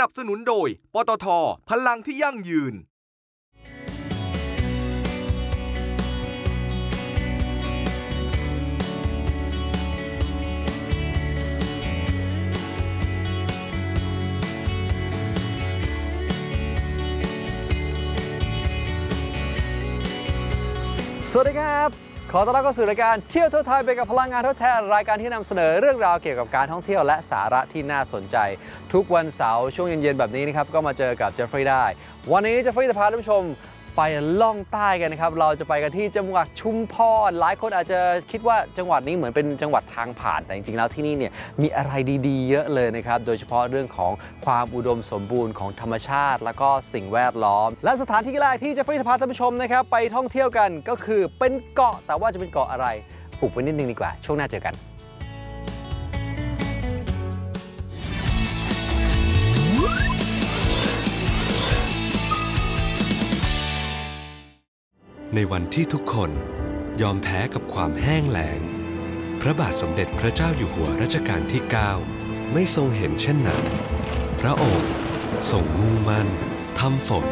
นับสนุนโดย ปตท พลังที่ยั่งยืน สวัสดีครับ ขอต้อนรับเข้าสู่รายการเที่ยวทั่วไทยไปกับพลังงานทดแทนรายการที่นำเสนอเรื่องราวเกี่ยวกับการท่องเที่ยวและสาระที่น่าสนใจ ทุกวันเสาร์ช่วงเย็นๆแบบนี้นะครับก็มาเจอกับเจฟฟรีย์ได้ วันนี้เจฟฟรีย์จะพาท่านผู้ชม ไปล่องใต้กันนะครับ เราจะไปกันที่จังหวัดชุมพร หลายคนอาจจะคิดว่าจังหวัดนี้เหมือนเป็นจังหวัดทางผ่าน แต่จริงๆแล้วที่นี่เนี่ยมีอะไรดีๆ เยอะเลยนะครับ โดยเฉพาะเรื่องของความอุดมสมบูรณ์ของธรรมชาติ แล้วก็สิ่งแวดล้อม และสถานที่แรกที่จะฟรีจะพาท่านผู้ชมนะครับไปท่องเที่ยวกันก็คือเป็นเกาะ แต่ว่าจะเป็นเกาะอะไรปลูกไว้นิดนึงดีกว่า ช่วงหน้าเจอกัน ในวันที่ทุกคนยอมแพ้กับความแห้งแล้ง พระบาทสมเด็จพระเจ้าอยู่หัวรัชกาลที่ 9 ไม่ทรงเห็นเช่นนั้น พระองค์ทรงมุ่งมั่นทำฝน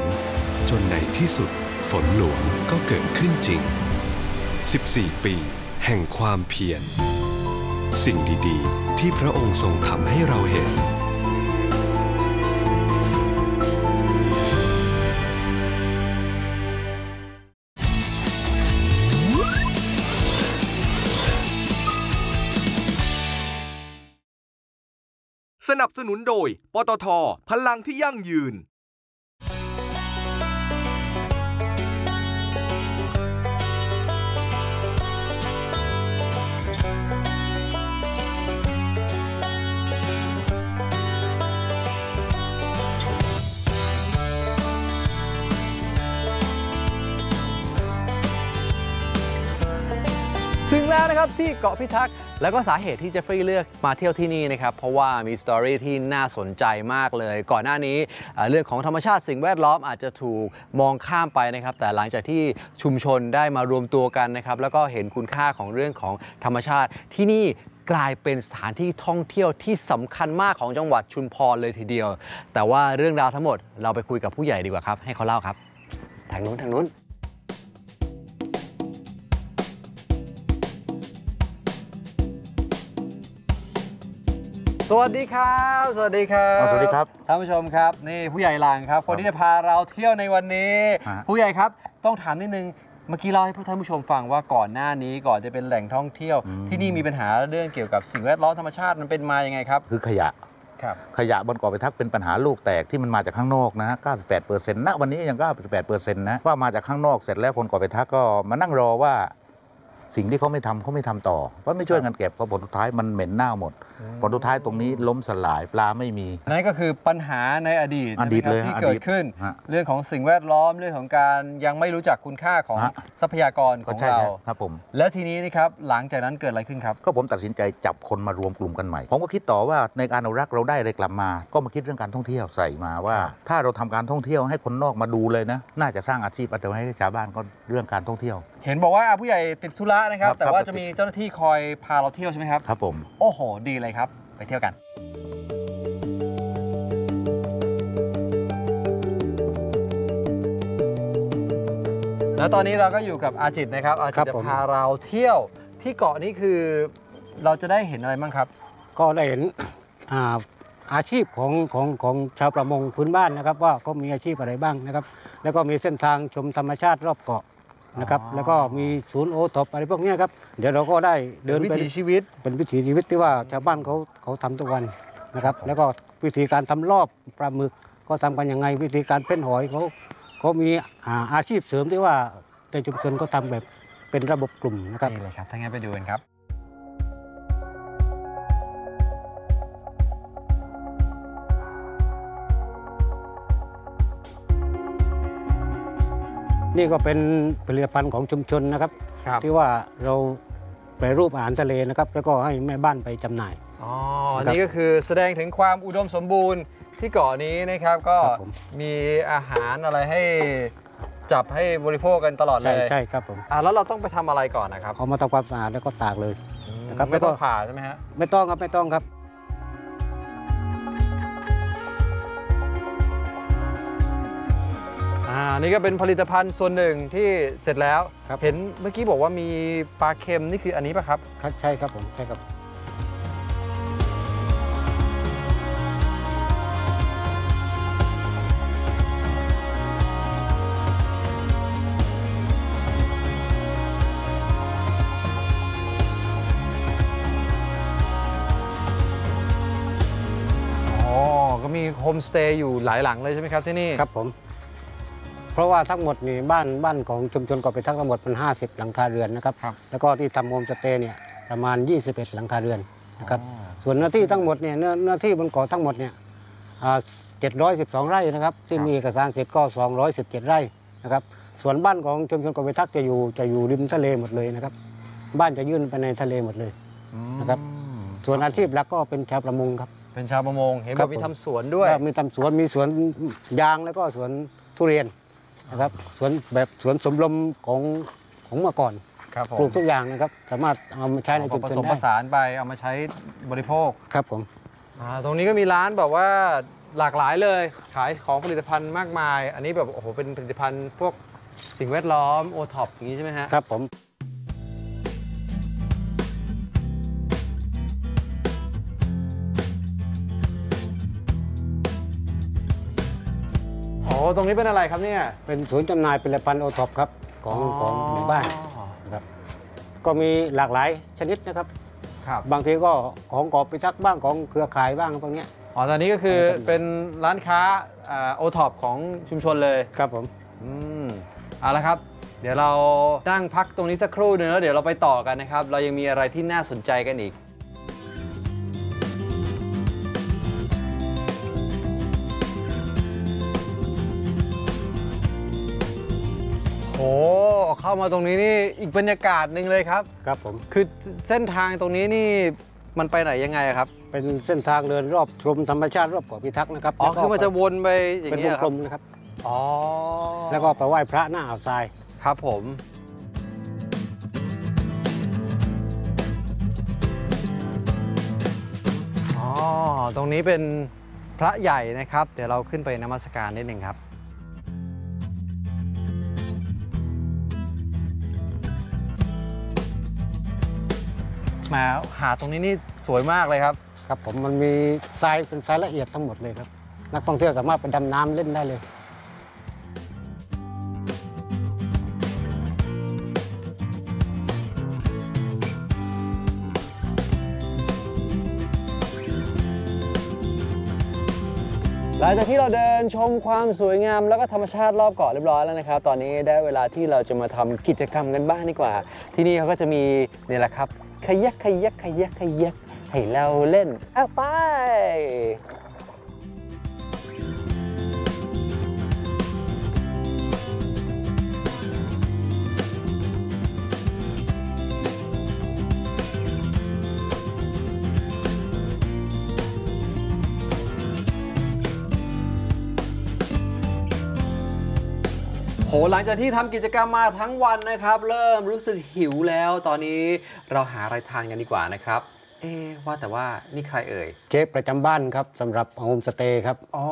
จนในที่สุดฝนหลวงก็เกิดขึ้นจริง 14 ปีแห่งความเพียร สิ่งดีๆ ที่พระองค์ทรงทำให้เราเห็น สนับสนุนโดย ปตท พลังที่ยั่งยืน ถึงแล้วนะครับที่เกาะพิทักษ์ แล้วก็สาเหตุที่เจฟฟรีย์เลือกมาเที่ยวที่นี่นะครับ เพราะว่ามีสตอรี่ที่น่าสนใจมากเลย ก่อนหน้านี้เรื่องของธรรมชาติสิ่งแวดล้อมอาจจะถูกมองข้ามไปนะครับ แต่หลังจากที่ชุมชนได้มารวมตัวกันนะครับ แล้วก็เห็นคุณค่าของเรื่องของธรรมชาติที่นี่กลายเป็นสถานที่ท่องเที่ยวที่สำคัญมากของจังหวัดชุมพรเลยทีเดียว แต่ว่าเรื่องราวทั้งหมดเราไปคุยกับผู้ใหญ่ดีกว่าครับ ให้เขาเล่าครับ ทางนู้นทางนู้น สวัสดีครับ สวัสดีครับอ๋อสวัสดีครับท่านผู้ชมครับ นี่ผู้ใหญ่หลังครับ คนที่จะพาเราเที่ยวในวันนี้ฮะผู้ใหญ่ครับต้องถามนิดนึงเมื่อกี้เล่าให้ท่านผู้ชมฟังว่าก่อนหน้านี้ก่อนจะเป็นแหล่งท่องเที่ยว ที่นี่มีปัญหาเรื่องเกี่ยวกับสิ่งแวดล้อมธรรมชาติมันเป็นมายังไงครับ คือขยะครับขยะบนเกาะไปทักเป็นปัญหาลูกแตกที่มันมาจากข้างนอกนะ98เปอร์เซ็นต์ณวันนี้ยัง98เปอร์เซ็นต์นะว่ามาจากข้างนอกเสร็จแล้วคนเกาะไปทักก็มานั่งรอว่า สิ่งที่เขาไม่ทำเขาไม่ทำต่อ เพราะไม่ช่วยกันเก็บเพราะผลสุดท้ายมันเหม็นเน่าหมด ผลสุดท้ายตรงนี้ล้มสลายปลาไม่มี นั่นก็คือปัญหาในอดีตอดีตใช่ไหมเลยครับที่ฮะเกิอดีดตขึ้นฮะเรื่องของสิ่งแวดล้อมเรื่องของการยังไม่รู้จักคุณค่าของฮะทรัพยากรขก็องใช่เราครับผม และทีนี้นะครับหลังจากนั้นเกิดอะไรขึ้นครับ ก็ผมตัดสินใจจับคนมารวมกลุ่มกันใหม่ ผมก็คิดต่อว่าในการอนุรักษ์เราได้อะไรกลับมา ก็มาคิดเรื่องการท่องเที่ยวใส่มาว่า ถ้าเราทำการท่องเที่ยวให้คนนอกมาดูเลยนะ น่าจะสร้างอาชีพอาจจะให้ชาวบ้านก็เรื่องการท่องเที่ยว เห็นบอกว่าผู้ใหญ่ติดธุระนะครับ ครับแต่ว่าครับ จะมีเจ้าหน้าที่คอยพาเราเที่ยวใช่ไหมครับ ครับผม โอ้โห ดีเลยครับ ไปเที่ยวกัน แล้วตอนนี้เราก็อยู่กับอาจิตนะครับ อาคจิรัตบจะผม พาเราเที่ยวที่เกาะนี้คือเราจะได้เห็นอะไรบ้างครับ ก็ได้เห็นอ่าอาชีพของของของชาวประมงพื้นบ้านนะครับ ว่าเขามีอาชีพอะไรบ้างนะครับ แล้วก็มีเส้นทางชมธรรมชาติรอบเกาะ นะครับอ๋อแล้วก็มีศูนย์โอท็อปอะไรพวกเนี้ยครับ เดี๋ยวเราก็ได้เดินวิไปถีชีวิต เป็นวิถีชีวิตที่ว่าชาวบ้านเขาเขาทำทุกวันนะครับ แล้วก็วิธีการทำรอบปลาหมึกก็ทำกันยังไง วิธีการเพ่นหอยเขาเขามีอ่าอาชีพเสริมที่ว่าในชุมชนก็ทำแบบเป็นระบบกลุ่มนะครับ นี่เลยครับ ถ้างั้นไปดูกันครับ นี่ก็เป็นผลิตภัณฑ์ของชุมชนนะครับ ครับที่ว่าเราแปรรูปอาหารทะเลนะครับ แล้วก็ให้แม่บ้านไปจำหน่าย อ๋อนะครับนี่ก็คือแสดงถึงความอุดมสมบูรณ์ที่เกาะนี้นะครับก็ครับผม มีอาหารอะไรให้จับให้บริโภคกันตลอดเลใช่ยใช่ครับผมอะแล้วเราต้องไปทำอะไรก่อนนะครับเอามาทำความสะอาดแล้วก็ตากเลย นะครับไม่ต้องแล้วก็ผ่าใช่ไหมฮะไม่ต้องครับไม่ต้องครับ อ่านี่ก็เป็นผลิตภัณฑ์ส่วนหนึ่งที่เสร็จแล้ว ครับ เห็นเมื่อกี้บอกว่ามีปลาเค็มนี่คืออันนี้ป่ะครับ ครับใช่ครับผมใช่ครับอ๋อ ก็มีโฮมสเตย์อยู่หลายหลังเลยใช่ไหมครับที่นี่ ครับผมเพ ราะว่าทั้งหมดนี่บ้านบ้านของชุมชนเกาะไปทักทั้งหมดมัน50 หลังคาเรือนนะครับ ครับ แล้วก็ที่ทำโฮมสเตย์เนี่ยประมาณ 21 หลังคาเรือนนะครับส่วนเนื้อที่ทั้งหมดเนี่ยเนื้อเนื้อที่บนเกาะทั้งหมดเนี่ยอ่า712 ไร่นะครับที่มีเอกสารเสร็จก็ 217 ไร่นะครับส่วนบ้านของชุมชนเกาะไปทักจะอยู่จะอยู่ริมทะเลหมดเลยนะครับบ้านจะยื่นไปในทะเลหมดเลยนะครับ ส่วนอาชีพหลักก็เป็นชาวประมงครับ เป็นชาวประมง เห็นครับ่าวบมีผม ทำสวนด้วยก็มีทำสวนมีสวนยางแล้วก็สวนทุเรียน นะครับสวนแบบสวนสมรมของของเมื่อก่อนครับผมปลูกทุกอย่างนะครับ สามารถเอามาใช้ในชุมผชนสมผได้สานไปเอามาใช้บริโภคครับผม อ่าตรงนี้ก็มีร้านแบบว่าหลากหลายเลย ขายของผลิตภัณฑ์มากมาย อันนี้แบบโอ้โหเป็นผลิตภัณฑ์พวกสิ่งแวดล้อมโอท็อปอย่างนี้ใช่ไหมฮะ ครับผม อ้ตรงนี้เป็นอะไรครับเนี่ย เป็นศูนย์จำหน่ายผลิตภัณฑ์โอท็อปครับของของหมู่บ้านนะครับก็มีหลากหลายชนิดนะครับ ครับ บางทีก็ของกอบไปทักบ้างของเครือข่ายบ้างพวกเนี้ย อ๋อตอนนี้ก็คือเอาไปจำหน่ายเป็นร้านค้าโอท็อปของชุมชนเลยครับผมอืมเอาละครับ เดี๋ยวเรานั่งพักตรงนี้สักครู่หนึงแล้วเดี๋ยวเราไปต่อกันนะครับ เรายังมีอะไรที่น่าสนใจกันอีก เข้ามาตรงนี้นี่อีกบรรยากาศหนึ่งเลยครับ ครับผมคือเส้นทางตรงนี้นี่มันไปไหนยังไงอะครับ เป็นเส้นทางเดินรอบชมธรรมชาติรอบเกาะพิทักษ์นะครับอ๋อแล้วก็คือมันจะวนไปอย่างเป็นนี้วยงเหรอกคลรับมนะครับอ๋อแล้วก็ไปไหว้พระหน้าอ่าวทรายครับผมอ๋อตรงนี้เป็นพระใหญ่นะครับ เดี๋ยวเราขึ้นไปนมัสการนิดหนึ่งครับ มาหาดตรงนี้นี่สวยมากเลยครับ ครับผมมันมีทรายเป็นทรายละเอียดทั้งหมดเลยครับ นักท่องเที่ยวสามารถไปดำน้ำเล่นได้เลย หลังจากที่เราเดินชมความสวยงาม แล้วก็ธรรมชาติรอบเกาะเรียบร้อยแล้วนะครับ ตอนนี้ได้เวลาที่เราจะมาทำกิจกรรมกันบ้างดีกว่า ที่นี่เขาก็จะมีนี่แหละครับขยักขยักขยักขยักให้เราเล่นเอาไป หหลังจากที่ทำกิจกรรมมาทั้งวันนะครับ เริ่มรู้สึกหิวแล้ว ตอนนี้เราหาอะไรทานกันดีกว่านะครับ เอ๊ะว่าแต่ว่านี่ใครเอ่ย เชฟประจำบ้านครับสำหรับโฮมสเตย์ครับ อ๋อ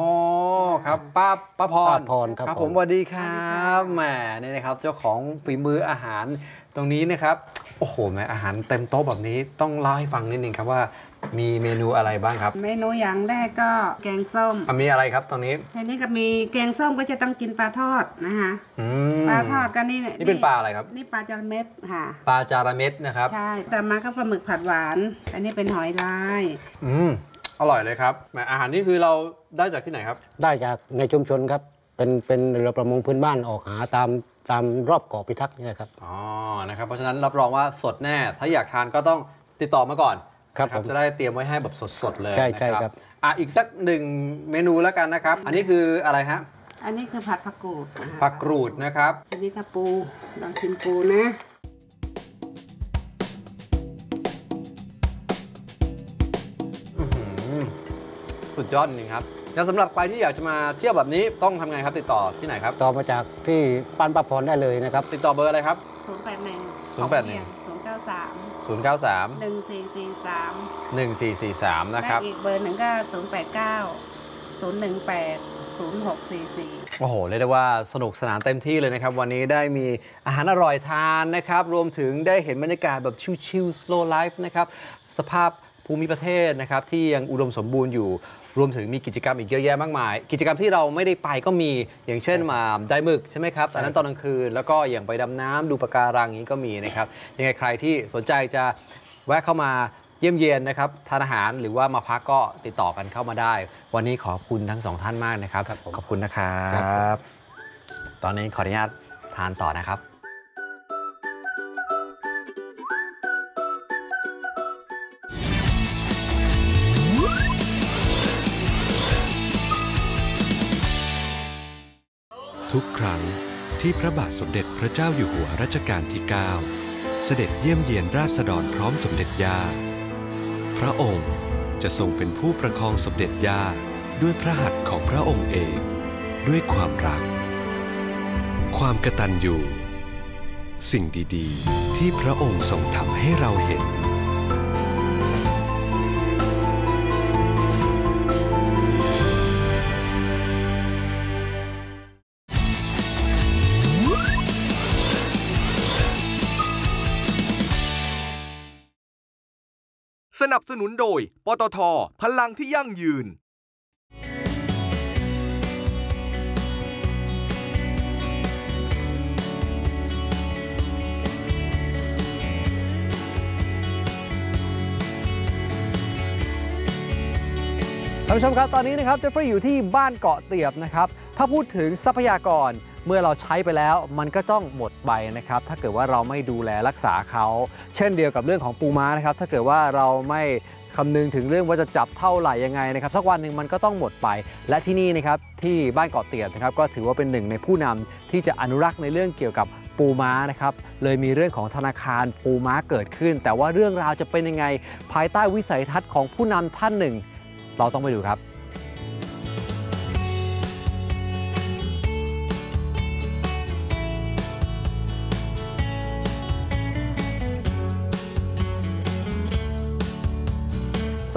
ครับป้าป้าพรป้าพรครับผมผมสวัสดีครับแหมนี่นะครับเจ้าของฝีมืออาหารตรงนี้นะครับ โอ้โหแหมอาหารเต็มโต๊ะแบบนี้ต้องเล่าให้ฟังนิดนึงครับว่า มีเมนูอะไรบ้างครับ เมนูอย่างแรกก็แกงส้มอะมีอะไรครับตรงนี้ทีนี้ก็มีแกงส้มก็จะต้องกินปลาทอดนะคะอืมปลาทอดก็นี่นี่เป็นปลาอะไรครับ นี่ปลาจระเม็ดค่ะ ปลาจาระเม็ดนะครับ ใช่แต่มาก็ปลาหมึกผัดหวาน อันนี้เป็นหอยลาย อืมอร่อยเลยครับแหมอาหารนี่คือเราได้จากที่ไหนครับ ได้จากในชุมชนครับ เป็นเป็นเรือประมงพื้นบ้านออกหาตามตามรอบเกาะพิทักษ์นี่แหละครับ อ๋อ นะครับ เพราะฉะนั้นรับรองว่าสดแน่ ถ้าอยากทานก็ต้องติดต่อมาก่อน ครับนะผม จะได้เตรียมไว้ให้แบบสดๆเลยใช่นะใช่ครับ อะอีกสักหนึ่งเมนูแล้วกันนะครับ อันนี้คืออะไรฮะอันนี้คือผัดผักกูดนะคะผักกรูดนะครับ อันนี้ก็ปูลองชิมปูนะ อื้อหือสุดยอดจริงๆครับแล้วสำหรับใครที่อยากจะมาเที่ยวแบบนี้ต้องทำไงครับติดต่อที่ไหนครับ ต่อมาจากที่ปันประพรได้เลยนะครับ ติดต่อเบอร์อะไรครับ081 081 093 093 1443 1443 นะครับ และอีกเบอร์หนึ่งก็ 089 018 0644 โอ้โห เรียกได้ว่าสนุกสนานเต็มที่เลยนะครับ วันนี้ได้มีอาหารอร่อยทานนะครับ รวมถึงได้เห็นบรรยากาศแบบชิลๆ slow life นะครับ สภาพภูมิประเทศนะครับ ที่ยังอุดมสมบูรณ์อยู่ รวมถึงมีกิจกรรมอีกเยอะแยะมากมาย กิจกรรมที่เราไม่ได้ไปก็มีอย่างเช่นมาได้หมึกใช่ไหมครับแต่นั้นตอนกลางคืนแล้วก็อย่างไปดำน้ำดูปะการังอย่างนี้ก็มีนะครับยังไงใครที่สนใจจะแวะเข้ามาเยี่ยมเยียนนะครับทานอาหารหรือว่ามาพักก็ติดต่อกันเข้ามาได้ วันนี้ขอบคุณทั้งสองท่านมากนะครับ ขอบคุณนะครัครับผมบตอนนี้ขออนุญาตทานต่อนะครับ ทุกครั้งที่พระบาทสมเด็จพระเจ้าอยู่หัวรัชกาลที่ 9 เสด็จเยี่ยมเยียนราษฎรพร้อมสมเด็จย่า พระองค์จะทรงเป็นผู้ประคองสมเด็จย่าด้วยพระหัตถ์ของพระองค์เอง ด้วยความรัก ความกตัญญูสิ่งดีๆ ที่พระองค์ทรงทำให้เราเห็น สนับสนุนโดย ปตท พลังที่ยั่งยืน ท่านผู้ชมครับ ตอนนี้นะครับเจฟฟรีย์อยู่ที่บ้านเกาะเตียบนะครับ ถ้าพูดถึงทรัพยากร เมื่อเราใช้ไปแล้วมันก็ต้องหมดไปนะครับ ถ้าเกิดว่าเราไม่ดูแลรักษาเขา เช่นเดียวกับเรื่องของปูม้านะครับ ถ้าเกิดว่าเราไม่คำนึงถึงเรื่องว่าจะจับเท่าไหร่ยังไงนะครับสักวันหนึ่งมันก็ต้องหมดไป และที่นี่นะครับที่บ้านเกาะเตียบนะครับ ก็ถือว่าเป็นหนึ่งในผู้นำที่จะอนุรักษ์ในเรื่องเกี่ยวกับปูม้านะครับเลยมีเรื่องของธนาคารปูม้าเกิดขึ้น แต่ว่าเรื่องราวจะเป็นยังไง ภายใต้วิสัยทัศน์ของผู้นำท่านหนึ่ง เราต้องไปดูครับ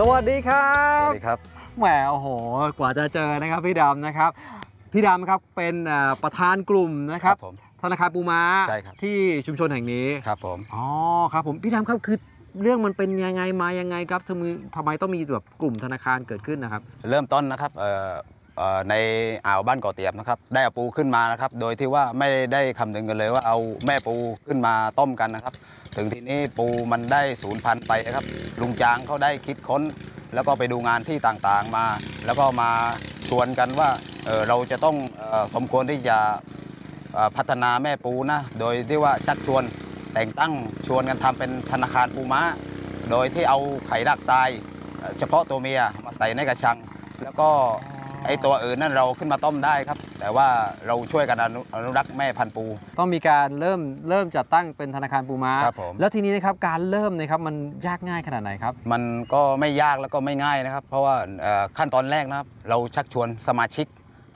สวัสดีครัสบวัสดีครับแหมโอ้โห กว่าจะเจอนะครับพี่ดำนะครับ พี่ดำครับเป็นเอ่อประธานกลุ่มนะครับผมธนาคารปูม้าใช่ครับที่ชุมชนแห่งนี้ครับผมอ๋อครับผมพี่ดำครับคือเรื่องมันเป็นยังไงมายังไงครับทำไมทำไมต้องมีแบบกลุ่มธนาคารเกิดขึ้นนะครับ เริ่มต้นนะครับเอ่อเอ่อ ในอ่าวบ้านเกาะเตียบนะครับ ได้เอาปูขึ้นมานะครับ โดยที่ว่าไม่ได้คำนึงกันเลยว่าเอาแม่ปูขึ้นมาต้มกันนะครับ ถึงทีนี้ปูมันได้ศูนย์พันธุ์ไปนะครับ ลุงจางเขาได้คิดค้น แล้วก็ไปดูงานที่ต่างๆมา แล้วก็มาชวนกันว่าเเราจะต้องออสมควรที่จะพัฒนาแม่ปูนะ โดยที่ว่าชักชวนแต่งตั้งชวนกันทำเป็นธนาคารปูม้า โดยที่เอาไข่ดักทราย เฉพาะตัวเมียมาใส่ในกระชัง แล้วก็ ไอตัวอื่นนั่นเราขึ้นมาต้มได้ครับ แต่ว่าเราช่วยกันอนุอนุรักษ์แม่พันธุ์ปู ต้องมีการเริ่มเริ่มจัดตั้งเป็นธนาคารปูม้า ครับผม แล้วทีนี้นะครับการเริ่มนะครับมันยากง่ายขนาดไหนครับ มันก็ไม่ยากแล้วก็ไม่ง่ายนะครับ เพราะว่าเอ่อขั้นตอนแรกนะครับ เราชักชวนสมาชิก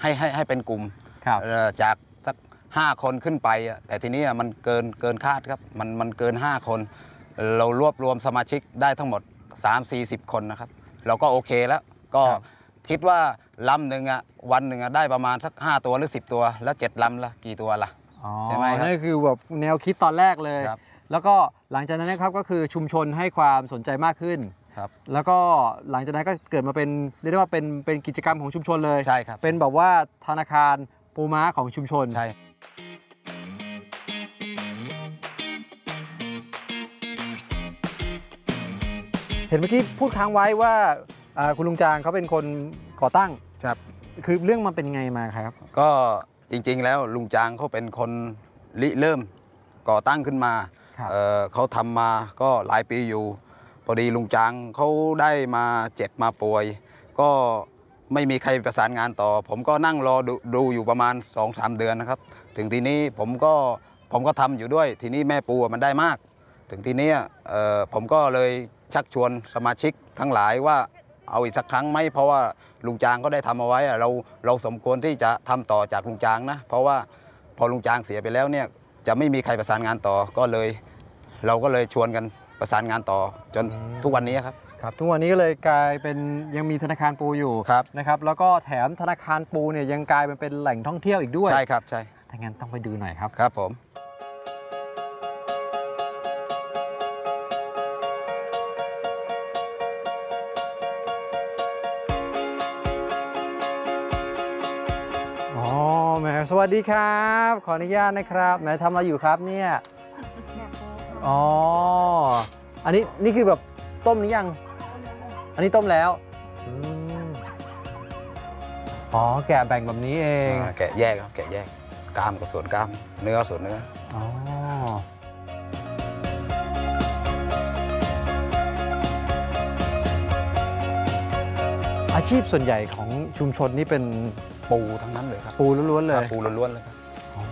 ให้ให้ให้เป็นกลุ่มครับ เอ่อจากสัก 5 คนขึ้นไปอะแต่ทีนี้อะมันเกินเกินคาดครับ มันมันเกิน 5 คน เรารวบรวมสมาชิกได้ทั้งหมด 3-40 คนนะครับ เราก็โอเคแล้ว ก็ครับ คิดว่าลำหนึ่งอะวันหนึ่งอะได้ประมาณสัก 5 ตัวหรือ 10 ตัว แล้ว7ลำละกี่ตัวละอ๋อใช่ไหมครับนั่นคือแบบแนวคิดตอนแรกเลย ครับ แล้วก็หลังจากนั้นนะครับก็คือชุมชนให้ความสนใจมากขึ้น ครับ แล้วก็หลังจากนั้นก็เกิดมาเป็นเรียกได้ว่าเป็นเป็นกิจกรรมของชุมชนเลย ใช่ครับเป็นแบบว่าธนาคารปูม้าของชุมชน ใช่ เห็นเมื่อกี้พูดค้างไว้ว่า อ่าคุณลุงจางเขาเป็นคนก่อตั้ง ครับ คือเรื่องมันเป็นไงมาครับ ก็จริงๆแล้วลุงจางเขาเป็นคนริเริ่มก่อตั้งขึ้นมาครับ เอ่อเขาทำมาก็หลายปีอยู่ พอดีลุงจางเขาได้มาเจ็บมาป่วย ก็ไม่มีใครประสานงานต่อ ผมก็นั่งรอดูดูอยู่ประมาณ2อสเดือนนะครับ ถึงทีนี้ผมก็ผมก็ทำอยู่ด้วย ทีนี้แม่ปูอะมันได้มาก ถึงทีนี้เอ่อผมก็เลยชักชวนสมาชิกทั้งหลายว่า เอาอีกสักครั้งไหมเพราะว่าลุงจางก็ได้ทำเอาไว้อะเราเราสมควรที่จะทำต่อจากลุงจางนะ เพราะว่าพอลุงจางเสียไปแล้วเนี่ยจะไม่มีใครประสานงานต่อก็เลย เราก็เลยชวนกันประสานงานต่อจนอืมทุกวันนี้ครับครับทุกวันนี้ก็เลยกลายเป็นยังมีธนาคารปูอยู่ครับนะครับ แล้วก็แถมธนาคารปูเนี่ยยังกลายเป็นเป็นแหล่งท่องเที่ยวอีกด้วยใช่ครับใช่ถ้างั้นต้องไปดูหน่อยครับครับผม แหมสวัสดีครับ ขออนุญาตนะครับแหมทำอะไรอยู่ครับเนี่ยอ๋ออันนี้นี่คือแบบต้มหรือยัง อันนี้ต้มแล้วอืมอ๋อแกะแบ่งแบบนี้เองอ่าแกะแยกครับ แกะแยกกล้ามกับส่วนกล้าม เนื้อส่วนเนื้อ อ๋ออาชีพส่วนใหญ่ของชุมชนนี่เป็น ปูทั้งนั้นเลยครับปูล้วนๆเลยปูล้วนๆเลยครับอ๋อ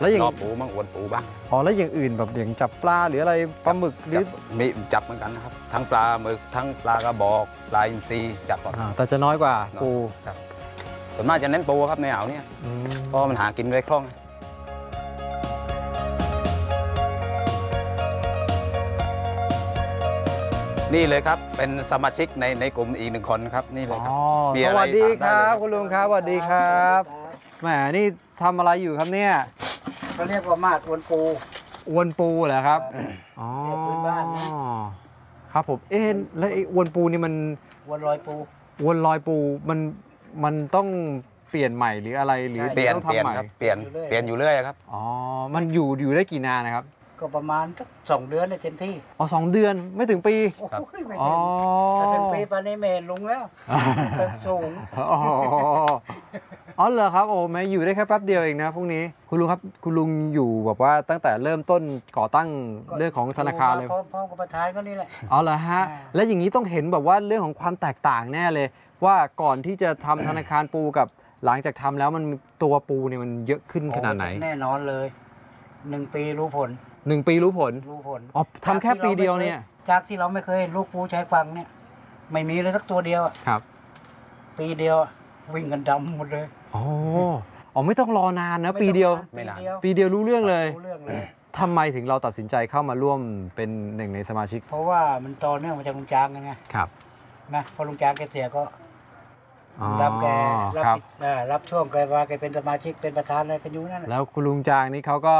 แล้วอย่างรอบปูบ้างอวนปูบ้างอ๋อแล้วอย่างอื่นแบบอย่างจับปลาหรืออะไรปลาหมึกหรือจับมีจับเหมือนกันนะครับ ทั้งปลาหมึกทั้งปลากระบอกปลาอินทรีจับหมด อ่าแต่จะน้อยกว่าปูครับส่วนมากจะเน้นปูครับในอ่าวเนี่ยอืมเพราะมันหากินได้คล่องนี่ เลยครับ เป็นสมาชิกในในกลุ่มอีกหนึ่งคนครับนี่เลยครับ อ๋อมีสอะไรวัสดีคถามได้รับเลยครับคุณลุงครับสวัสดีครับแหมนี่ทำอะไรอยู่ครับเนี่ยเขาเรียกว่ามาดวนปู อวนปูเหรอครับอ๋อเรียกพื้นบ้านนะ ครับผมเอ๊ะแล้วไอ้อวนปูนี่มันวนลอยปู อวนลอยปูมันมันต้องเปลี่ยนใหม่หรืออะไรหรือเปลี่ยนต้องเปลี่ยนทำใหม่ครับเปลี่ยนอยู่เรื่อย เปลี่ยนอยู่เรื่อยครับ อ๋อมันอยู่อยู่ได้กี่นานนะครับ ก็ประมาณสักสองเดือนเนี่ยเต็มที่อ๋อสองเดือนไม่ถึงปี โอ้ครับยไม่อ๋อ ถึงถ้าถึงปีปานนี้เมนลุงแล้วตึกสูง อ๋ออ๋อเหรอครับโอ้แม่อยู่ได้แค่แป๊บเดียวเองนะพรุ่งนี้คุณลุงครับคุณลุงอยู่แบบว่าตั้งแต่เริ่มต้นก่อตั้งเรื่องของธนาคารเลย พร้อมพร้อมกับประธานก็นี่แหละ อ๋อเหรอฮะ อ่า แล้วอย่างนี้ต้องเห็นแบบว่าเรื่องของความแตกต่างแน่เลย ว่าก่อนที่จะทำ ธนาคารปูกับหลังจากทำแล้วมันตัวปูเนี่ยมันเยอะขึ้นขนาดไหน แน่นอนเลยหนึ่งปีรู้ผล หนึ่งปีรู้ผลรู้ผลอ๋อทำแค่ปีเดียวเนี่ย จากที่เราไม่เคยเห็นลูกปูใช้ฟังเนี่ย ไม่มีเลยสักตัวเดียวอะครับปีเดียวอะวิ่งกันดำหมดเลยอ๋ออ๋อไม่ต้องรอนานนะปีเดียว ไม่นาน ปีเดียวรู้เรื่องเลยรู้เรื่องเลย ทำไมถึงเราตัดสินใจเข้ามาร่วมเป็นหนึ่งในสมาชิกเพราะว่ามันต่อเนื่องมาจากลุงจางกันไงครับ นะพอลุงจางแกเสียก็อ๋อ รับแกรับครับ เอ่อรับช่วงแกว่าแกเป็นสมาชิกเป็นประธานอะไรกันอยู่นั่นแหละแล้วคุณลุงจางนี่เขาก็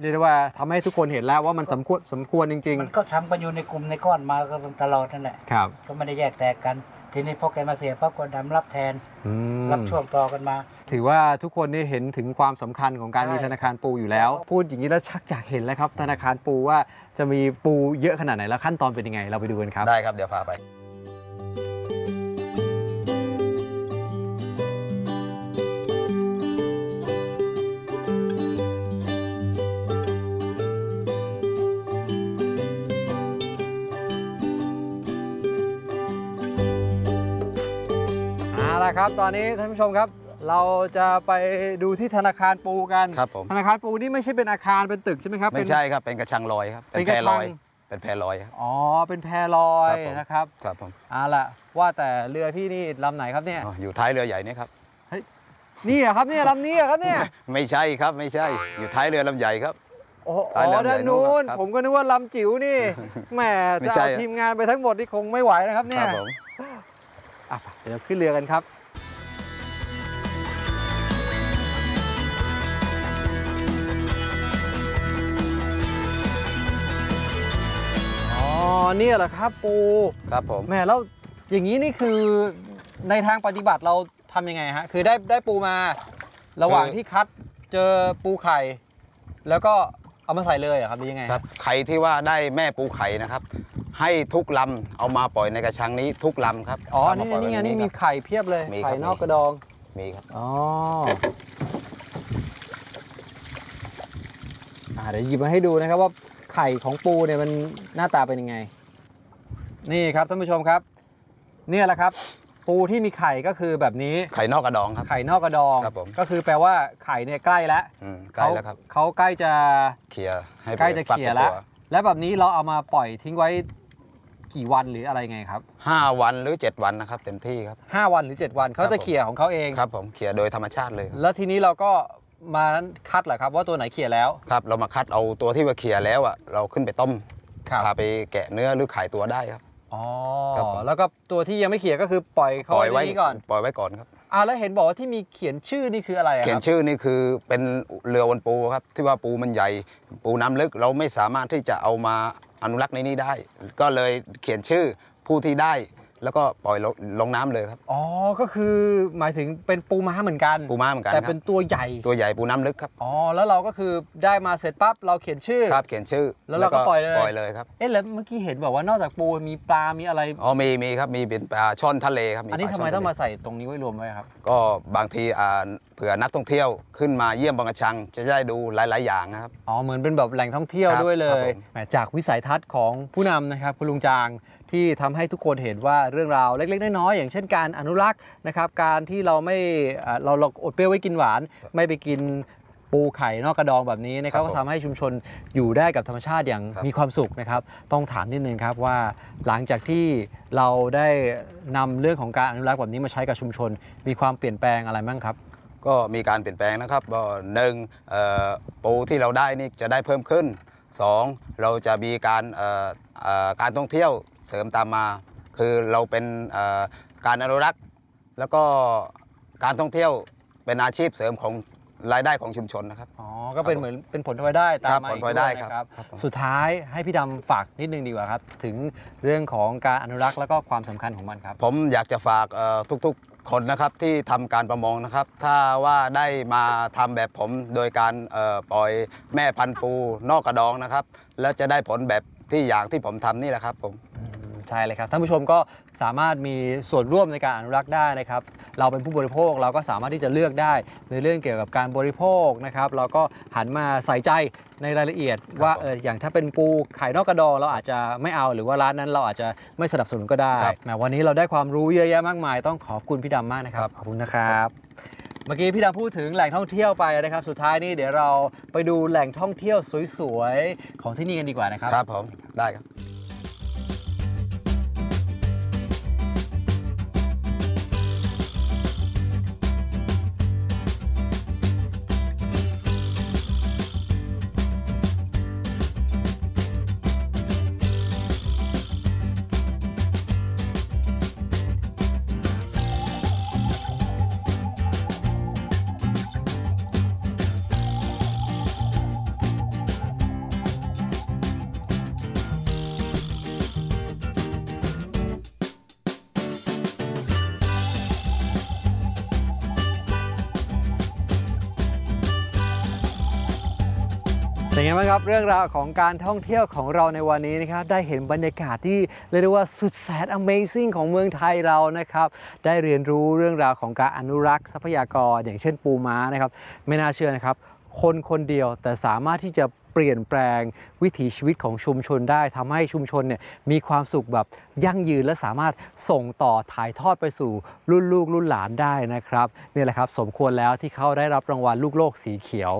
เรียกได้ว่าทำให้ทุกคนเห็นแล้วว่ามันสมควรสมควรจริง มันก็ทำกันอยู่ในกลุ่มในก้อนมาก็ตลอดนั่นแหละ ๆ ครับก็ไม่ได้แยกแตกกัน ทีนี้พอแกมาเสียปั๊บก็ดำรับแทน อืมรับช่วงต่อกันมา ถือว่าทุกคนนี่เห็นถึงความสำคัญของการใช่มีธนาคารปูอยู่แล้ว พูดอย่างนี้แล้วชักอยากเห็นแล้วครับ ธนาคารปูว่าจะมีปูเยอะขนาดไหนแล้วขั้นตอนเป็นยังไง เราไปดูกันครับ ได้ครับเดี๋ยวพาไป ครับ ตอนนี้ท่านผู้ชมครับ เราจะไปดูที่ธนาคารปูกัน ครับผม ธนาคารปูนี่ไม่ใช่เป็นอาคารเป็นตึกใช่ไหมครับไม่เป็นใช่ครับ เป็นกระชังลอยครับ เป็นแพกระชังลอย เป็นแพลอยครับ อ๋อ เป็นแพลอยครับผมนะครับ ครับผมเอาละว่าแต่เรือพี่นี่ลำไหนครับเนี่ยอ๋ออยู่ท้ายเรือใหญ่นี่ครับนี่เหรอครับเนี่ยลำนี้เหรอครับเนี่ย ไม่ใช่ครับไม่ใช่ อยู่ท้ายเรือลำใหญ่ครับโอ้ท้ายอ๋เรืออใหญ่ด้านนู้นครับผมก็นึกว่าลำจิ๋วนี่แหมไม่จะใช่เอาทีมงานไปทั้งหมดนี่คงไม่ไหวนะครับคเนี่ยรับผมอะเดี๋ยวขึ้นเรือกันครับ เนี่ยเหรอครับปูครับผมแหม่แล้วอย่างนี้นี่คือในทางปฏิบัติเราทำยังไงฮะคือได้ได้ปูมา ระหว่างที่คัดเจอปูไข่ แล้วก็เอามาใส่เลยเหรอครับหรือยังไงครับไข่ที่ว่าได้แม่ปูไข่นะครับ ให้ทุกลำเอามาปล่อยในกระชังนี้ทุกลำครับอ๋อเามานี่ปล่อยนี่ไงว้ในี่มีครับไข่เพียบเลยมีครับไข่นอกมีกระดองมีครับอ๋ออ่าเดี๋ยวหยิบมาให้ดูนะครับว่า ไข่ของปูเนี่ยมันหน้าตาเป็นยังไง นี่ครับท่านผู้ชมครับ เนี่ยแหละครับปปูที่มีไข่ก็คือแบบนี้ไข่นอกกระดองครับ ไข่นอกกระดองครับผม ก็คือแปลว่าไข่เนี่ยใกล้แล้วอืมใกล้แล้วครับ เขาเขาใกล้จะเคลียร์ให้ใกล้จะฟักเขี่ยป็นแล้วตัวแล้วแบบนี้เราเอามาปล่อยทิ้งไว้กี่วันหรืออะไรไงครับห้าวันหรือ 7 วันนะครับ เต็มที่ครับ 5 วันหรือ 7 วันเขาครับจะผมเขี่ยของเขาเองครับผมเคลียร์โดยธรรมชาติเลยครับแล้วทีนี้เราก็ มาคัดเหรอครับว่าตัวไหนเขี่ยแล้ว ครับเรามาคัดเอาตัวที่ว่าเคลียร์แล้วอะเราขึ้นไปต้มครับพาไปแกะเนื้อหรือขายตัวได้ครับอ๋อครับผมแล้วก็ตัวที่ยังไม่เขี่ยก็คือปล่อยเขาปล่อยไว้ไว้ที่นี่ก่อนปล่อยไว้ก่อนครับอ่าแล้วเห็นบอกว่าที่มีเขียนชื่อนี่คืออะไรอะเขียคนรับชื่อนี่คือเป็นเรือวนปูครับ ที่ว่าปูมันใหญ่ปูน้ำลึกเราไม่สามารถที่จะเอามาอนุรักษ์ในนี้ได้ ก็เลยเขียนชื่อผู้ที่ได้ แล้วก็ปล่อยลงลงน้ำเลยครับ อ๋อ ก็คือหมายถึงเป็นปูม้าเหมือนกัน ปูม้าเหมือนกันแต่ครัเป็บนตัวใหญ่ ตัวใหญ่ปูน้ำลึกครับอ๋อ แล้วเราก็คือได้มาเสร็จปั๊บเราเขียนชื่อ ครับเขียนชื่อแล้วเราก็ปล่อยเลย ปล่อยเลยครับเอ๊ะแล้วเมื่อกี้เห็นบอกว่านอกจากปูมีปลา มีอะไร อ๋อมีมีครับมีเป็นปลาช่อนทะเลครับอันนี้ปลาทำไมช่ต้องทะเลมาใส่ตรงนี้ไว้รวมไว้ครับ ก็บางทีอ่าเผื่อนักท่องเที่ยวขึ้นมาเยี่ยมบางกระชัง จะได้ดูหลาย ๆ อย่างนะครับ อ๋อ เหมือนเป็นแบบแหล่งท่องเที่ยวครับด้วยเลครับยผม แหมจากวิสัยทัศน์ของผู้นำนะครับคุณลุงจาง ที่ทำให้ทุกคนเห็นว่าเรื่องราวเล็ก ๆ น้อยๆอย่างเช่นการอนุรักษ์นะครับ การที่เราไม่อ่าเราเราอดเปรี้ยวไว้กินหวาน ไม่ไปกินปูไข่นอกกระดองแบบนี้นะครับครับก็ผมทำให้ชุมชนอยู่ได้กับธรรมชาติอย่างครับมีความสุขนะครับ ต้องถามนิดนึงครับว่าหลังจากที่เราได้นำเรื่องของการอนุรักษ์แบบนี้มาใช้กับชุมชน มีความเปลี่ยนแปลงอะไรบ้างครับ ก็มีการเปลี่ยนแปลงนะครับก็หนึ่งเอ่อปูที่เราได้นี่จะได้เพิ่มขึ้น สองเราจะมีการเอ่อเอ่อการท่องเที่ยวเสริมตามมา คือเราเป็นเอ่อการอนุรักษ์ แล้วก็การท่องเที่ยวเป็นอาชีพเสริมของรายได้ของชุมชนนะครับ อ๋อ ก็เป็นครับผมเหมือนเป็นผลพลอยได้ตามครับมาผลอีกพลอยด้ได้วยครับนะครับครับผมสุดท้ายให้พี่ดำฝากนิดนึงดีกว่าครับ ถึงเรื่องของการอนุรักษ์แล้วก็ความสำคัญของมันครับ ผมอยากจะฝากเอ่อทุกๆ คนนะครับที่ทำการประมงนะครับ ถ้าว่าได้มาทำแบบผมโดยการปล่อยแม่พันธุ์ปูนอกกระดองนะครับ แล้วจะได้ผลแบบที่อย่างที่ผมทำนี่แหละครับผมใช่เลยครับท่านผู้ชมก็ สามารถมีส่วนร่วมในการอนุรักษ์ได้นะครับ เราเป็นผู้บริโภคเราก็สามารถที่จะเลือกได้ในเรื่องเกี่ยวกับการบริโภคนะครับ เราก็หันมาใส่ใจในรายละเอียดว่าผมเอออย่างถ้าเป็นปูไข่นอกกระดองเราอาจจะไม่เอาหรือว่าร้านนั้นเราอาจจะไม่สนับสนุนก็ได้ครับแหมวันนี้เราได้ความรู้เยอะแยะมากมาย ต้องขอบคุณพี่ดำมากนะครับครับขอบคุณนะครับเมื่อกี้พี่ดำพูดถึงแหล่งท่องเที่ยวไปนะครับ สุดท้ายนี่เดี๋ยวเราไปดูแหล่งท่องเที่ยวสวยๆของที่นี่กันดีกว่านะครับ ครับผม ได้ครับ เป็นไงบ้างครับเรื่องราวของการท่องเที่ยวของเราในวันนี้นะครับได้เห็นบรรยากาศที่เรียกได้ว่าสุดแสน Amazing ของเมืองไทยเรานะครับได้เรียนรู้เรื่องราวของการอนุรักษ์ทรัพยากร อย่างเช่นปูม้านะครับไม่น่าเชื่อนะครับคนคนเดียวแต่สามารถที่จะเปลี่ยนแปลงวิถีชีวิตของชุมชนได้ทำให้ชุมชนเนี่ยมีความสุขแบบยั่งยืนและสามารถส่งต่อถ่ายทอดไปสู่รุ่นลูกรุ่นหลานได้นะครับนี่แหละครับสมควรแล้วที่เขาได้รับรางวัลลูกโลกสีเขียว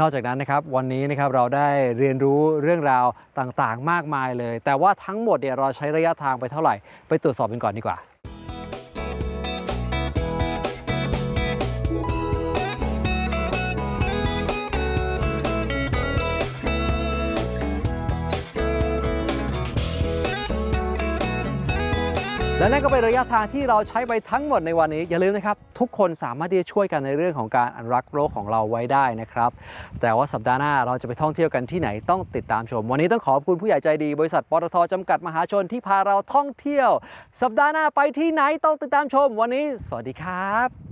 นอกจากนั้นนะครับวันนี้นะครับเราได้เรียนรู้เรื่องราวต่างๆ มากมายเลย แต่ว่าทั้งหมดเนี่ยเราใช้ระยะทางไปเท่าไหร่ ไปตรวจสอบกันก่อนดีกว่า และนั่นก็เป็นระยะทางที่เราใช้ไปทั้งหมดในวันนี้ อย่าลืมนะครับ ทุกคนสามารถที่จะช่วยกันในเรื่องของการอนุรักษ์โลกของเราไว้ได้นะครับ แต่ว่าสัปดาห์หน้าเราจะไปท่องเที่ยวกันที่ไหนต้องติดตามชม วันนี้ต้องขอบคุณผู้ใหญ่ใจดี บริษัทปตทจำกัดมหาชนที่พาเราท่องเที่ยว สัปดาห์หน้าไปที่ไหนต้องติดตามชม วันนี้ สวัสดีครับ